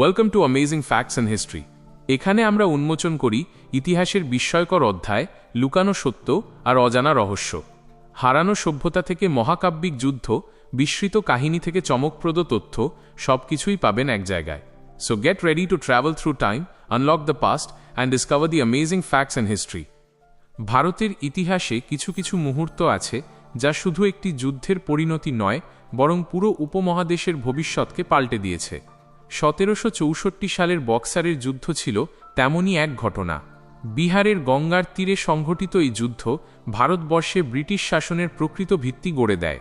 Welcome to amazing facts and history এখানে আমরা উন্মোচন করি ইতিহাসের বিস্ময়কর অধ্যায়, লুকানো সত্য আর অজানা রহস্য। হারানো সভ্যতা থেকে মহাকাব্যিক যুদ্ধ বিস্মৃত কাহিনী থেকে চমকপ্রদ তথ্য, সবকিছুই পাবেন এক জায়গায়। So get ready to travel through time unlock the past and discover the amazing facts and history ভারতের ইতিহাসে কিছু কিছু মুহূর্ত আছে যা শুধু একটি যুদ্ধের পরিণতি নয়, বরং পুরো উপমহাদেশের ভবিষ্যৎকে পাল্টে দিয়েছে। সতেরোশো চৌষট্টি সালের বক্সারের যুদ্ধ ছিল তেমনই এক ঘটনা। বিহারের গঙ্গার তীরে সংঘটিত এই যুদ্ধ ভারতবর্ষে ব্রিটিশ শাসনের প্রকৃত ভিত্তি গড়ে দেয়।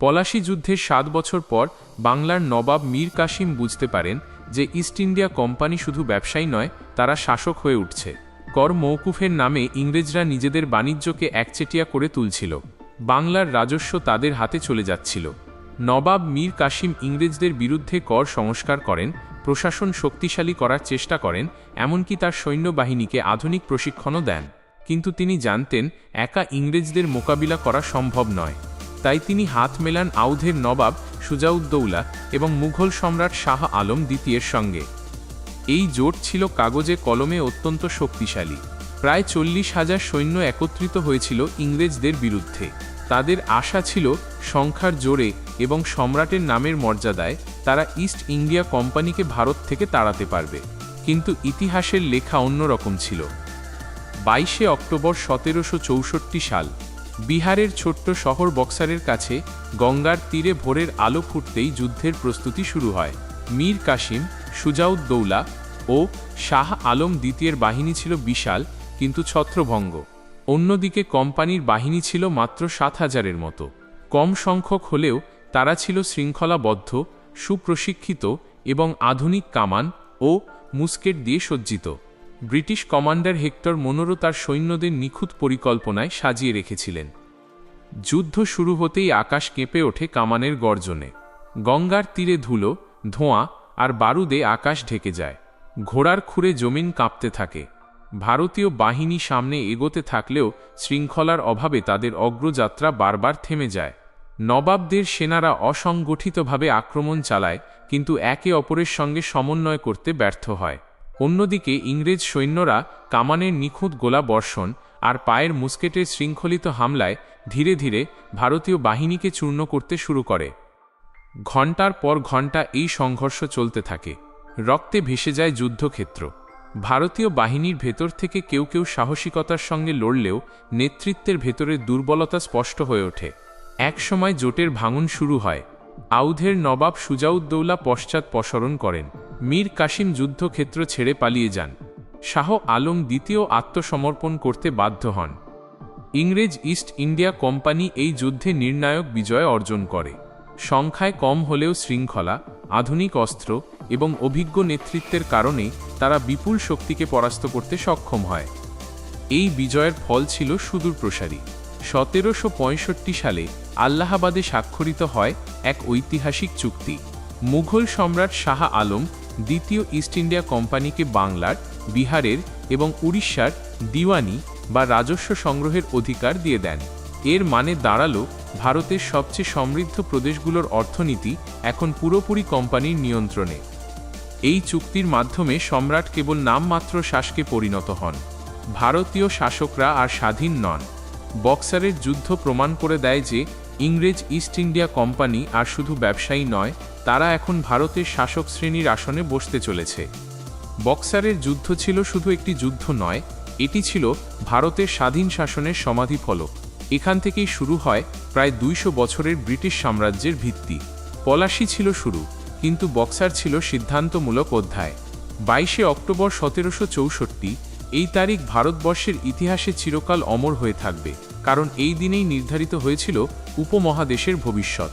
পলাশী যুদ্ধের সাত বছর পর বাংলার নবাব মীর কাসিম বুঝতে পারেন যে ইস্ট ইন্ডিয়া কোম্পানি শুধু ব্যবসায়ী নয়, তারা শাসক হয়ে উঠছে। কর মৌকুফের নামে ইংরেজরা নিজেদের বাণিজ্যকে একচেটিয়া করে তুলছিল। বাংলার রাজস্ব তাদের হাতে চলে যাচ্ছিল। নবাব মীর কাসিম ইংরেজদের বিরুদ্ধে কর সংস্কার করেন, প্রশাসন শক্তিশালী করার চেষ্টা করেন, এমনকি তার সৈন্যবাহিনীকে আধুনিক প্রশিক্ষণও দেন। কিন্তু তিনি জানতেন, একা ইংরেজদের মোকাবিলা করা সম্ভব নয়। তাই তিনি হাত মেলান আউধের নবাব সুজাউদ্দৌলা এবং মুঘল সম্রাট শাহ আলম দ্বিতীয়ের সঙ্গে। এই জোট ছিল কাগজে কলমে অত্যন্ত শক্তিশালী। প্রায় চল্লিশ হাজার সৈন্য একত্রিত হয়েছিল ইংরেজদের বিরুদ্ধে। তাদের আশা ছিল সংখ্যার জোরে এবং সম্রাটের নামের মর্যাদায় তারা ইস্ট ইন্ডিয়া কোম্পানিকে ভারত থেকে তাড়াতে পারবে। কিন্তু ইতিহাসের লেখা অন্যরকম ছিল। বাইশে অক্টোবর সতেরোশো চৌষট্টি সাল, বিহারের ছোট্ট শহর বক্সারের কাছে গঙ্গার তীরে ভোরের আলো ফুটতেই যুদ্ধের প্রস্তুতি শুরু হয়। মীর কাসিম সুজাউদ্দৌলা ও শাহ আলম দ্বিতীয়ের বাহিনী ছিল বিশাল কিন্তু ছত্রভঙ্গ। অন্যদিকে কোম্পানির বাহিনী ছিল মাত্র সাত হাজারের মতো। কম সংখ্যক হলেও তারা ছিল শৃঙ্খলাবদ্ধ, সুপ্রশিক্ষিত এবং আধুনিক কামান ও মুস্কেট দিয়ে সজ্জিত। ব্রিটিশ কমান্ডার হেক্টর মনোরো তার সৈন্যদের নিখুঁত পরিকল্পনায় সাজিয়ে রেখেছিলেন। যুদ্ধ শুরু হতেই আকাশ কেঁপে ওঠে কামানের গর্জনে। গঙ্গার তীরে ধুলো, ধোঁয়া আর বারুদে আকাশ ঢেকে যায়। ঘোড়ার খুঁড়ে জমিন কাঁপতে থাকে। ভারতীয় বাহিনী সামনে এগোতে থাকলেও শৃঙ্খলার অভাবে তাদের অগ্রযাত্রা বারবার থেমে যায়। নবাবদের সেনারা অসংগঠিতভাবে আক্রমণ চালায়, কিন্তু একে অপরের সঙ্গে সমন্বয় করতে ব্যর্থ হয়। অন্যদিকে ইংরেজ সৈন্যরা কামানের নিখুঁত গোলা বর্ষণ আর পায়ের মুস্কেটের শৃঙ্খলিত হামলায় ধীরে ধীরে ভারতীয় বাহিনীকে চূর্ণ করতে শুরু করে। ঘণ্টার পর ঘণ্টা এই সংঘর্ষ চলতে থাকে। রক্তে ভেসে যায় যুদ্ধক্ষেত্র। ভারতীয় বাহিনীর ভেতর থেকে কেউ কেউ সাহসিকতার সঙ্গে লড়লেও নেতৃত্বের ভেতরের দুর্বলতা স্পষ্ট হয়ে ওঠে। একসময় জোটের ভাঙন শুরু হয়। আউধের নবাব সুজাউদ্দৌলা পশ্চাৎ পসরণ করেন। মীর কাসিম যুদ্ধক্ষেত্র ছেড়ে পালিয়ে যান। শাহ আলম দ্বিতীয় আত্মসমর্পণ করতে বাধ্য হন। ইংরেজ ইস্ট ইন্ডিয়া কোম্পানি এই যুদ্ধে নির্ণায়ক বিজয় অর্জন করে। সংখ্যায় কম হলেও শৃঙ্খলা, আধুনিক অস্ত্র এবং অভিজ্ঞ নেতৃত্বের কারণে তারা বিপুল শক্তিকে পরাস্ত করতে সক্ষম হয়। এই বিজয়ের ফল ছিল সুদূরপ্রসারী সতেরোশো পঁয়ষট্টি সালে আল্লাহাবাদে স্বাক্ষরিত হয় এক ঐতিহাসিক চুক্তি। মুঘল সম্রাট শাহ আলম দ্বিতীয় ইস্ট ইন্ডিয়া কোম্পানিকে বাংলার, বিহারের এবং উড়িষ্যার দিওয়ানি বা রাজস্ব সংগ্রহের অধিকার দিয়ে দেন। এর মানে দাঁড়াল ভারতের সবচেয়ে সমৃদ্ধ প্রদেশগুলোর অর্থনীতি এখন পুরোপুরি কোম্পানির নিয়ন্ত্রণে। এই চুক্তির মাধ্যমে সম্রাট কেবল নামমাত্র শাসকে পরিণত হন। ভারতীয় শাসকরা আর স্বাধীন নন। বক্সারের যুদ্ধ প্রমাণ করে দেয় যে, ইংরেজ ইস্ট ইন্ডিয়া কোম্পানি আর শুধু ব্যবসায়ী নয়, তারা এখন ভারতের শাসক শ্রেণির আসনে বসতে চলেছে। বক্সারের যুদ্ধ ছিল শুধু একটি যুদ্ধ নয়, এটি ছিল ভারতের স্বাধীন শাসনের সমাধি সমাধিফলক। এখান থেকেই শুরু হয় প্রায় দুইশো বছরের ব্রিটিশ সাম্রাজ্যের ভিত্তি। পলাশি ছিল শুরু। কিন্তু বক্সার ছিল সিদ্ধান্তমূলক অধ্যায়। বাইশে অক্টোবর সতেরোশো চৌষট্টি, এই তারিখ ভারতবর্ষের ইতিহাসে চিরকাল অমর হয়ে থাকবে, কারণ এই দিনেই নির্ধারিত হয়েছিল উপমহাদেশের ভবিষ্যৎ।